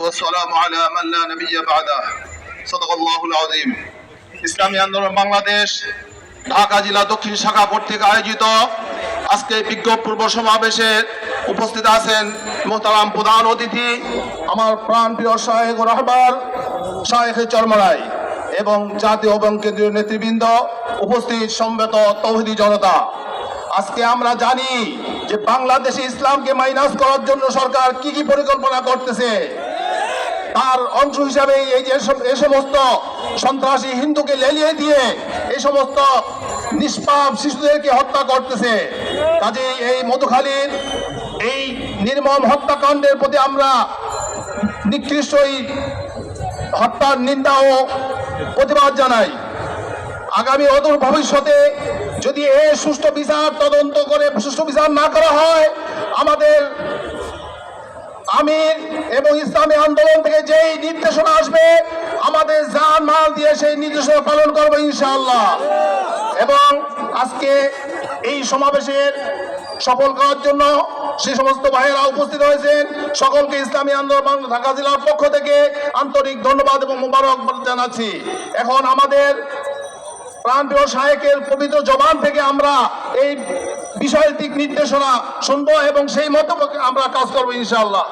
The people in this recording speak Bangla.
والسلام على من لا نبي بعده صدق الله العظيم ইসলামী আন্দোলন বাংলাদেশ ঢাকা জেলা দক্ষিণ শাখা কর্তৃক আয়োজিত আজকে বিজ্ঞপ পূর্ব সমাবেশে উপস্থিত আছেন মোহতারাম প্রধান অতিথি আমার প্রাণ প্রিয় শাহেক রহবার শাহেখ চরমরাই এবং জাতীয় এবং কেন্দ্রীয় নেতৃবৃন্দ উপস্থিত সম্মত তৌহিদি জনতা আজকে আমরা জানি যে বাংলাদেশে ইসলামকে মাইনাস করার জন্য সরকার কি কি পরিকল্পনা করতেছে তার অংশ হিসাবে এই যে এ সমস্ত সন্ত্রাসী হিন্দুকে লেলিয়ে দিয়ে এই সমস্ত নিষ্পাপ শিশুদেরকে হত্যা করতেছে। কাজে এই মধুখালীর এই নির্মম হত্যাকাণ্ডের প্রতি আমরা নিকৃষ্টই হত্যার নিন্দা ও প্রতিবাদ জানাই। আগামী অদূর ভবিষ্যতে যদি এ সুষ্ঠু বিচার তদন্ত করে সুষ্ঠু বিচার না করা হয়, আমাদের আমির এবং ইসলামী আন্দোলন থেকে যেই নির্দেশনা আসবে, আমাদের জান মাল দিয়ে সেই নির্দেশনা পালন করব ইনশাআল্লাহ। এবং আজকে এই সমাবেশের সফল করার জন্য সে সমস্ত ভাইয়েরা উপস্থিত হয়েছেন। সকলকে ইসলামী আন্দোলন ঢাকা জেলার পক্ষ থেকে আন্তরিক ধন্যবাদ এবং মোবারক জানাচ্ছি। এখন আমাদের প্রাণপ্রিয় সাহেকের পবিত্র জবান থেকে আমরা এই বিষয়ের দিক নির্দেশনা শুনব এবং সেই মতো আমরা কাজ করব ইনশাআল্লাহ।